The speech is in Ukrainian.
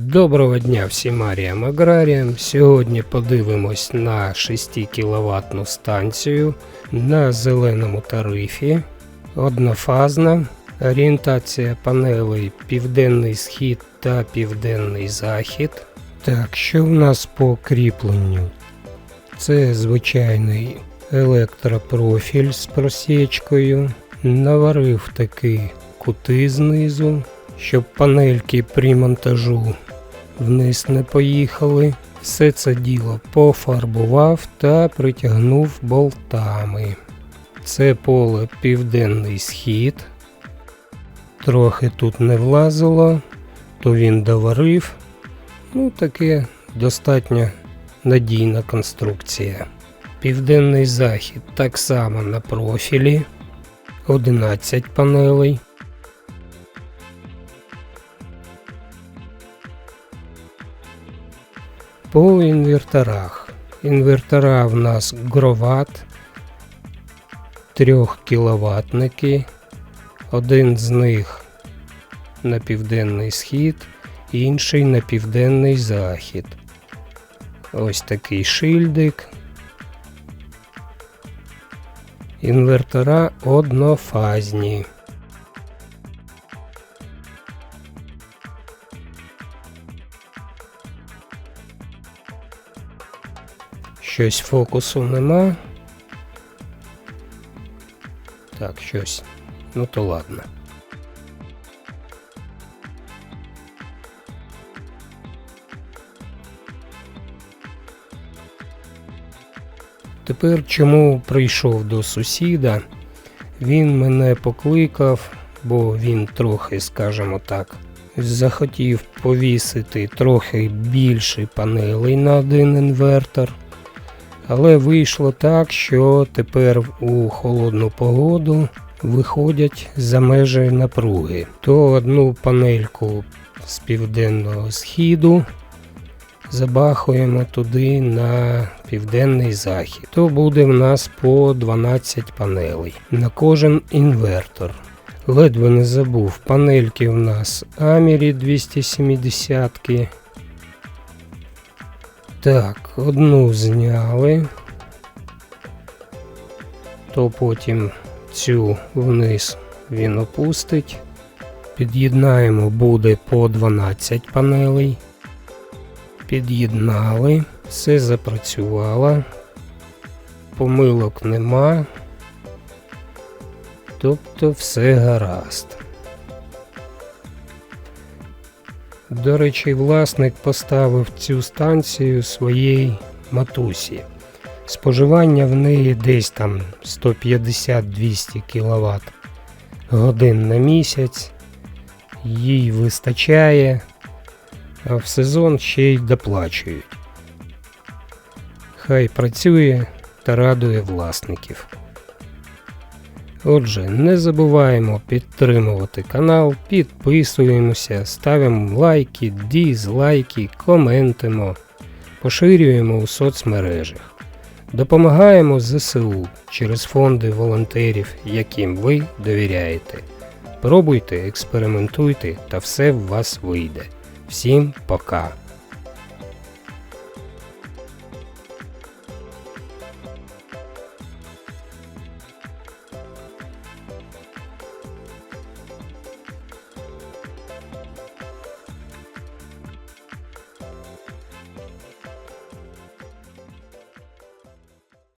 Доброго дня всім аріям аграріям. Сьогодні подивимось на 6 кВт станцію на зеленому тарифі. Однофазна. Орієнтація панелей Південний Схід та Південний Захід. Так, що в нас по кріпленню? Це звичайний електропрофіль з просічкою. Наварив такі кути знизу, щоб панельки при монтажу вниз не поїхали. Все це діло пофарбував та притягнув болтами. Це поле Південний Схід. Трохи тут не влазило, то він доварив. Ну, таке достатньо надійна конструкція. Південний захід так само на профілі. 11 панелей. По інверторах. Інвертора в нас Гроват 3 кіловатники. Один з них на південний схід, інший на південний захід. Ось такий шильдик. Інвертора однофазні. Щось фокусу нема. Так, щось. Ну то ладно. Тепер чому прийшов до сусіда? Він мене покликав, бо він трохи, скажімо так, захотів повісити трохи більше панелей на один інвертор. Але вийшло так, що тепер у холодну погоду виходять за межі напруги. То одну панельку з південного східу забахуємо туди на південний захід. То буде в нас по 12 панелей на кожен інвертор. Ледве не забув, панельки в нас Амірі 270. -ки. Так, одну зняли, то потім цю вниз він опустить. Під'єднаємо буде по 12 панелей. Під'єднали, все запрацювало, помилок нема, тобто все гаразд. До речі, власник поставив цю станцію своїй матусі. Споживання в неї десь там 150-200 кВт годин на місяць. Їй вистачає, а в сезон ще й доплачують. Хай працює та радує власників. Отже, не забуваємо підтримувати канал, підписуємося, ставимо лайки, дізлайки, коментимо, поширюємо у соцмережах. Допомагаємо ЗСУ через фонди волонтерів, яким ви довіряєте. Пробуйте, експериментуйте та все в вас вийде. Всім пока!